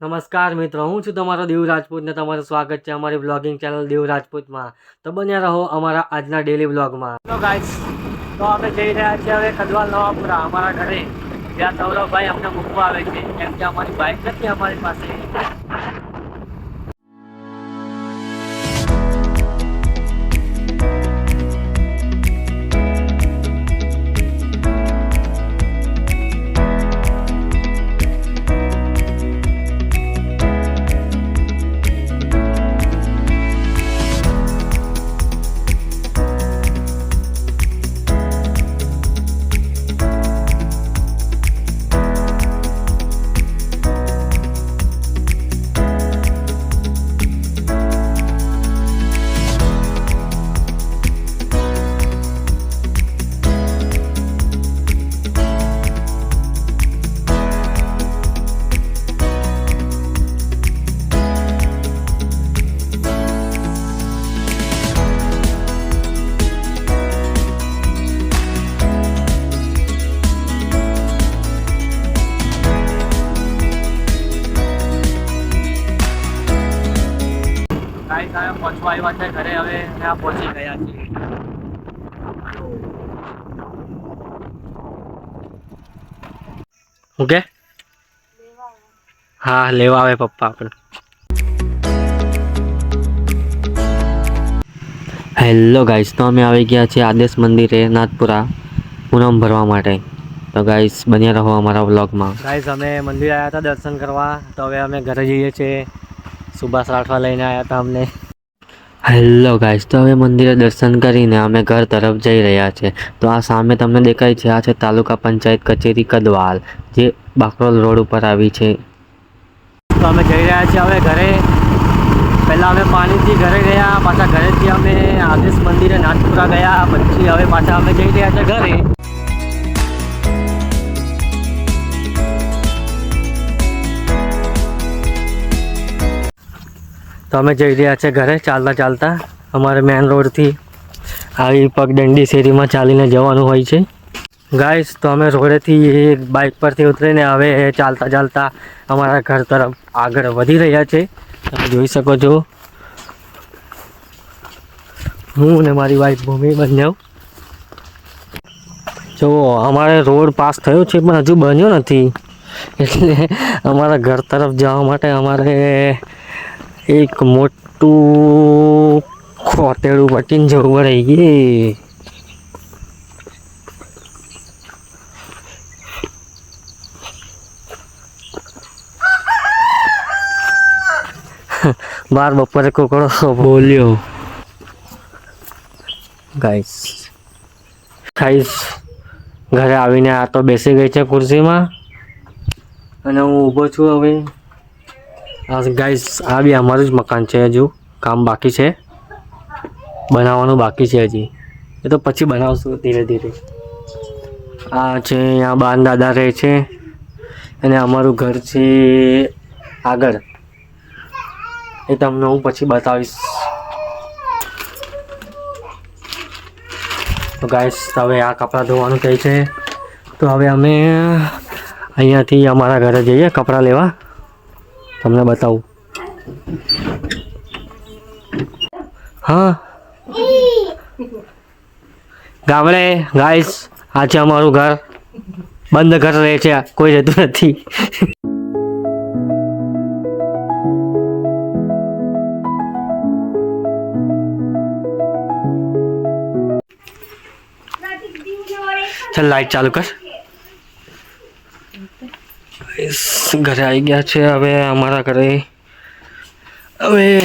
નમસ્કાર મિત્રો, હું છું તમારો દેવ રાજપૂત ને તમારું સ્વાગત છે અમારી બ્લોગિંગ ચેનલ દેવ રાજપૂતમાં. તો બન્યા રહો અમારા આજના ડેલી બ્લોગમાં તો ગાઈસ તો અમે જઈ રહ્યા છીએ હવે કદવાલ નવાપુરા, અમારા ઘરે. જ્યાં સૌરભભાઈ અમને મૂકવા આવે છે, કેમ કે અમારી બાઇક નથી અમારી પાસે. અમે પહોંચવા આવ્યા છે ઘરે હવે ત્યાં પહોંચી ગયા છીએ. ઓકે? હા લેવા આવે પપ્પા આપણે. હેલો ગાઈસ તો અમે આવી ગયા છીએ આદેશ મંદિરે નાથપુરા પૂનમ ભરવા માટે. તો ગાઈસ બન્યા રહો અમારા વ્લોગમાં ગાઈસ અમે મંદિર આવ્યા હતા દર્શન કરવા. તો હવે અમે ઘરે જઈએ છીએ. સુભાષ રાઠવા લઈને આવ્યા હતા અમને. હેલો ગાઈસ તો હવે મંદિરે દર્શન કરીને અમે ઘર તરફ જઈ રહ્યા છે. તો આ સામે તમને દેખાય છે આ છે તાલુકા પંચાયત કચેરી કદવાલ જે બાકરોલ રોડ ઉપર આવી છે. તો અમે જઈ રહ્યા છીએ હવે ઘરે. પહેલાં અમે પાણીથી ઘરે ગયા પાછા ઘરેથી અમે આદેશ મંદિરે નાથપુરા ગયા પછી હવે પાછા અમે જઈ રહ્યા છીએ ઘરે. તો અમે જઈ રહ્યા છે ઘરે ચાલતા ચાલતા. અમારે મેન રોડથી આવી પગદંડી શેરીમાં ચાલીને જવાનું હોય છે. ગાઈસ તો અમે રોડેથી બાઇક પરથી ઉતરીને હવે ચાલતા ચાલતા અમારા ઘર તરફ આગળ વધી રહ્યા છે. તમે જોઈ શકો છો. હું ને મારી વાઈફ ભૂમિ બંને જો અમારે રોડ પાસ થયો છે પણ હજુ બન્યો નથી. એટલે અમારા ઘર તરફ જવા માટે અમારે એક મોટું ખોતેડું પટીને જવું પડે યે બાર બપોરે કોકડો બોલ્યો ગાઈસ ગાઈસ ઘરે આવીને આ તો બેસી ગઈ છે ખુરશીમાં. અને હું ઊભો છું હવે. ગાઈસ આ બી અમારું જ મકાન છે હજુ. કામ બાકી છે. બનાવવાનું બાકી છે હજી. એ તો પછી બનાવશું ધીરે ધીરે. આ છે અહીંયા બાન દાદા રહે છે. અને અમારું ઘર છે આગળ. એ તમને હું પછી બતાવીશ. તો ગાઈસ હવે આ કપડાં ધોવાનું કહે છે. તો હવે અમે અહીંયાથી અમારા ઘરે જઈએ કપડાં લેવા. તમને બતાવું. હા. ગામડે ગાઈસ આ છે અમારું ઘર બંધ ઘર રહે છે. કોઈ રહેતું નથી. લાઈટ ચાલુ કર. ઘરે આવી ગયા છે. હવે અમારા ઘરે હવે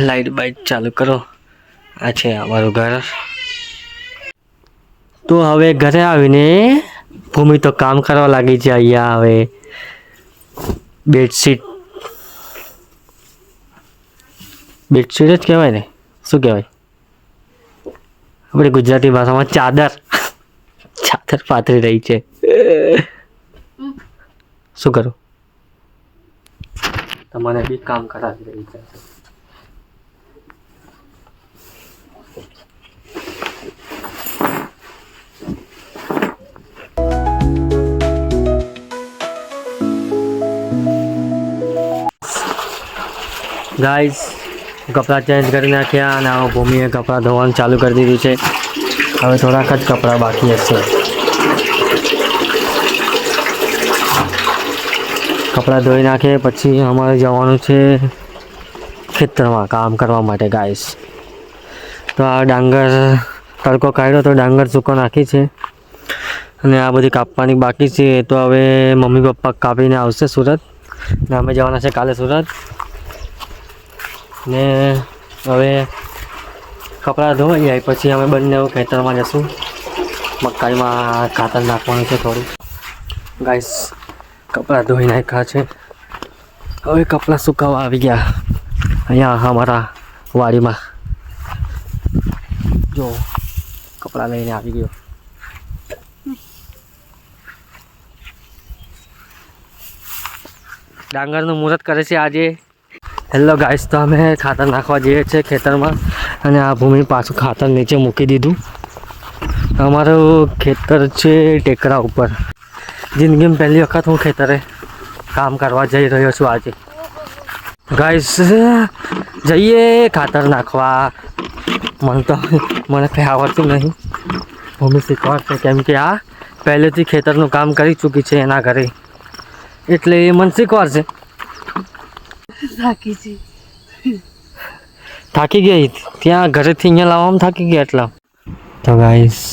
લાઈટ બાઇટ ચાલુ કરો. આ છે અમારું ઘર. તો હવે ઘરે આવીને ભૂમિ તો કામ કરવા લાગી છે અહીંયા હવે. બેડશીટ. બેડશીટ જ કહેવાય ને? શું કહેવાય? આપણે ગુજરાતી ભાષામાં ચાદર. ચાદર પાથરી રહી છે. શું કરું? તમારે બી કામ કરાવી રહી છે. ગાઈસ કપડાં ચેન્જ કરી નાખ્યા અને આ ભૂમિએ કપડાં ધોવાનું ચાલુ કરી દીધું છે. હવે થોડાક જ કપડાં બાકી હશે. કપડાં ધોઈ નાખે, પછી અમારે જવાનું છે ખેતરમાં કામ કરવા માટે ગાઈસ તો આ ડાંગર તડકો કાઢ્યો તો ડાંગર સૂકો નાખી છે. અને આ બધી કાપવાની બાકી છે. તો હવે મમ્મી પપ્પા કાપીને આવશે સુરત. ને અમે જવાના છે કાલે સુરત. ને હવે કપડાં ધોવાઈ જાય, પછી અમે બંને ખેતરમાં જશું. મકાઈમાં ખાતર નાખવાનું છે થોડું. ગાઈસ કપડાં ધોઈ નાખ્યા છે. હવે કપડાં સુકાવા આવી ગયા. અહીંયા અમારા વાડીમાં. જો, કપડાં લઈને આવી ગયો. ડાંગરનું મુહૂર્ત કરે છે આજે. હેલો ગાઈસ તો અમે ખાતર નાખવા જઈએ છીએ ખેતરમાં અને આ ભૂમિ પાછું ખાતર નીચે મૂકી દીધું. અમારું ખેતર છે ટેકરા ઉપર. જિંદગીમાં પહેલી વખત હું ખેતરે કામ કરવા જઈ રહ્યો છું આજે. ગાઈસ જઈએ ખાતર નાખવા. મને તો મને કંઈ આવડતું નહીં. મમ્મી શીખવાડશે કેમ કે આ પહેલેથી ખેતરનું કામ કરી ચૂકી છે એના ઘરે. એટલે એ મને શીખવાડશે. થાકી છે થાકી ગઈ? ત્યાં ઘરેથી અહીંયા લાવવામાં થાકી ગયા એટલા. તો ગાઈસ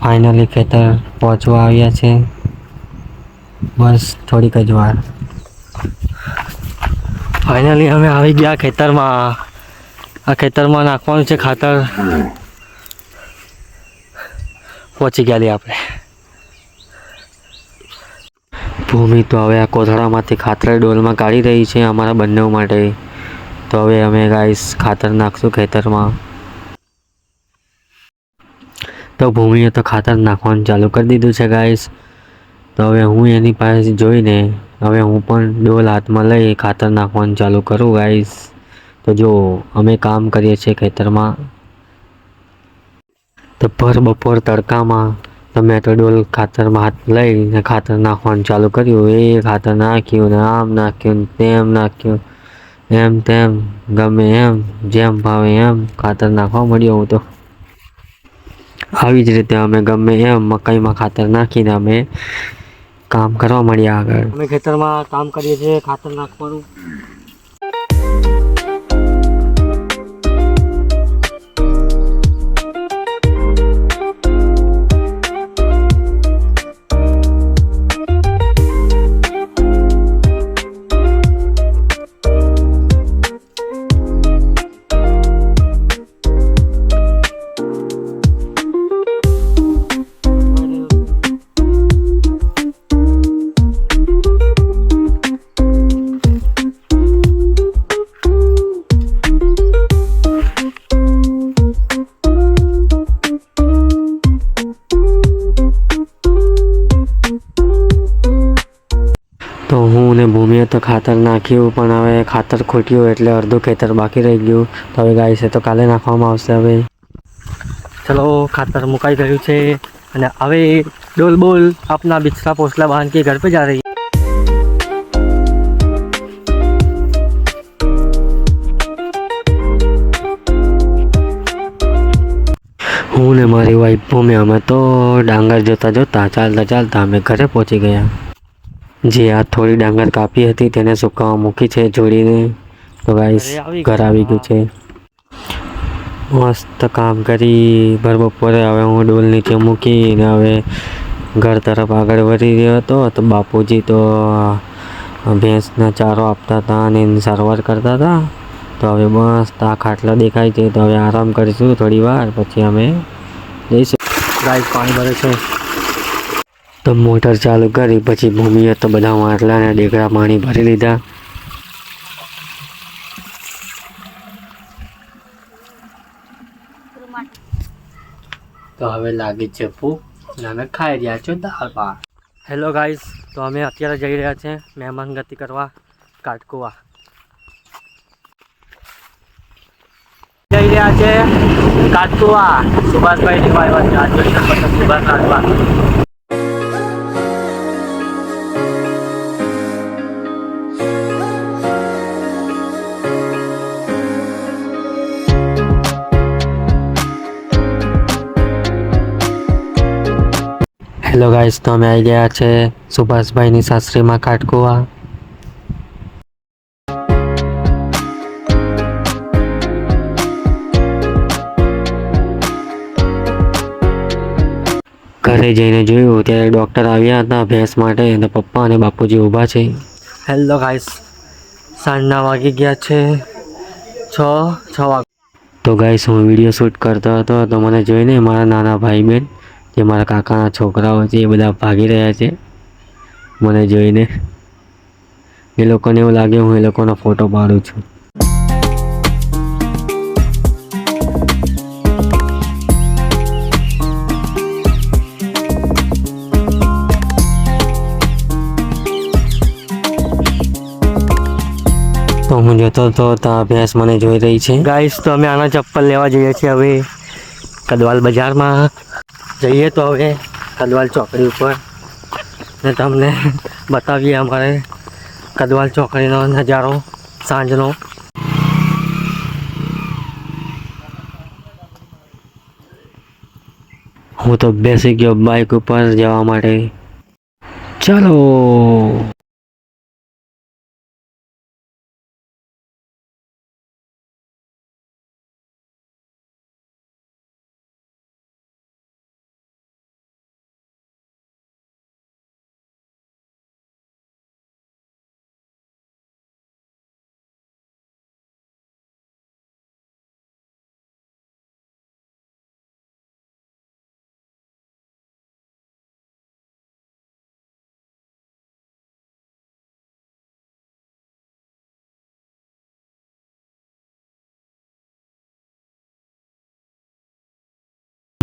ફાઇનલી ખેતર પહોંચવા આવ્યા છે. બસ, થોડીક જ વાર. ફાઇનલી અમે આવી ગયા ખેતરમાં. આ ખેતરમાં નાખવાનું છે ખાતર. પહોંચી ગયા આપણે. ભૂમિ તો હવે આ કોથળામાંથી ખાતર ડોલમાં કાઢી રહી છે અમારા બંને માટે. તો હવે અમે ગાઈસ ખાતર નાખશું ખેતરમાં. તો ભૂમિએ તો ખાતર નાખવાનું ચાલુ કરી દીધું છે ગાઈસ. તો હવે હું એની પાસે જોઈને હવે હું પણ ડોલ હાથમાં લઈ ખાતર નાખવાનું ચાલુ કરું ગાઈસ તો જો, અમે કામ કરીએ છીએ ખેતરમાં. તો ભર બપોર તડકામાં તમે તો ડોલ ખાતરમાં હાથ લઈને ખાતર નાખવાનું ચાલુ કર્યું. એ ખાતર નાખ્યું ને આમ નાખ્યું ને તેમ નાખ્યું. એમ તેમ, ગમે એમ, જેમ ભાવે એમ ખાતર નાખવા મળ્યો હું તો. આવી જ રીતે અમે ગમે એમ મકાઈમાં ખાતર નાખીને અમે કામ કરવા મળ્યા આગળ. અમે ખેતરમાં કામ કરીએ છીએ ખાતર નાખવાનું. ભૂમિએ તો ખાતર નાખ્યું, પણ હવે ખાતર ખૂટ્યું એટલે અડધું ખેતર બાકી રહી ગયું. તો હવે ગાય છે તો કાલે નાખવામાં આવશે હવે. ચલો, ખાતર મુકાઈ ગયું છે અને હવે ડોલ બોલ આપના બિછરા પોસલા બહાન ઘર પે જા રહી હું. ને મારી વાઈફ ભૂમ્યા અમે તો ડાંગર જોતા જોતા ચાલતા ચાલતા અમે ઘરે પહોંચી ગયા. જે આ થોડી ડાંગર કાપી હતી તેને સુકાવા મૂકી છે જોડીને. તો ગાઈસ ઘર આવી ગયું છે મસ્ત કામ કરી. ભર બપોરે હવે હું ડોલ નીચે મૂકીને હવે ઘર તરફ આગળ વધી રહ્યો હતો. તો બાપુજી તો ભેંસના ચારો આપતા હતા અને એની સારવાર કરતા હતા. તો હવે મસ્ત આ ખાટલા દેખાય છે. તો હવે આરામ કરીશું થોડી વાર પછી અમે જઈશું. ગાઈસ પાણી ભરે છે. તો મોટર ચાલુ કરી, પછી ભૂમિએ તો બધા માટલા અને ડેકડા પાણી ભરી લીધા. તો હવે લાગી છે ભૂખ, અને ખાઈ રહ્યા છો દાળ ભાત. હેલો ગાઈસ તો અમે અત્યારે જઈ રહ્યા છે મહેમાન ગતિ કરવા, કાટકુવા. જઈ રહ્યા છે કાટકુવા. સુભાષભાઈ છે. સુભાષ રાજવા હેલો ગાઈસ તો અમે આવી ગયા છે સુભાષભાઈની સાસરીમાં કાટકુવા. ઘરે જઈને જોયું ત્યારે ડૉક્ટર આવ્યા હતા ભેંસ માટે અને પપ્પા અને બાપુજી ઊભા છે. હેલો ગાઈસ સાંજના વાગી ગયા છે છ છ વાગ તો ગાઈસ હું વીડિયો શૂટ કરતો હતો તો મને જોઈને મારા નાના ભાઈ બહેન જે મારા કાકાના છોકરાઓ છે એ બધા ભાગી રહ્યા છે મને જોઈને. એ લોકોને એવું લાગે હું એ લોકોનો ફોટો પાડું છું. તો હું જતો હતો ત્યાં ભેંસ મને જોઈ રહી છે. ગાઈસ તો અમે આના ચપ્પલ લેવા જઈએ છીએ હવે. કદવાલ બજારમાં. જઈએ તો હવે કદવાલ ચોકડી ઉપર ને તમને બતાવીએ અમારે કદવાલ ચોકડીનો નજારો સાંજનો હું તો બેસી ગયો બાઇક ઉપર જવા માટે ચાલો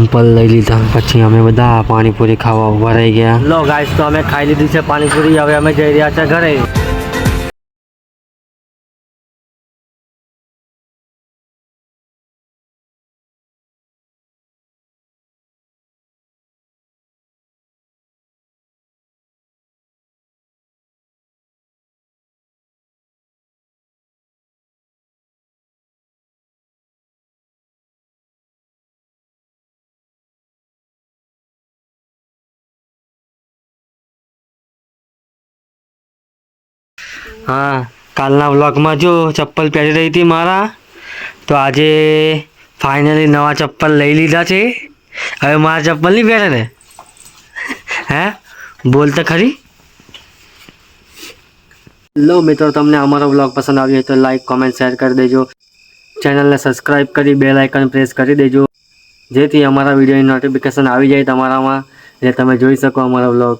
ચંપલ લઈ લીધા. પછી અમે બધા પાણીપુરી ખાવા ઊભા રહી ગયા. લો ગાઈસ તો અમે ખાઈ લીધી છે પાણીપુરી. હવે અમે જઈ રહ્યા છે ઘરે. હા, કાલના વ્લોગમાં જો ચપ્પલ પહેરી રહી હતી મારા, તો આજે ફાઇનલી નવા ચપ્પલ લઈ લીધા છે. હવે મારા ચપ્પલ નહીં પહેરે ને? હે? બોલ તો ખરી. લો મિત્રો, તમને અમારો વ્લોગ પસંદ આવ્યો હોય તો લાઈક કોમેન્ટ શેર કરી દેજો. ચેનલને સબસ્ક્રાઈબ કરી બે લાઇકન પ્રેસ કરી દેજો. જેથી અમારા વિડીયોની નોટિફિકેશન આવી જાય તમારામાં એટલે તમે જોઈ શકો અમારો વ્લોગ.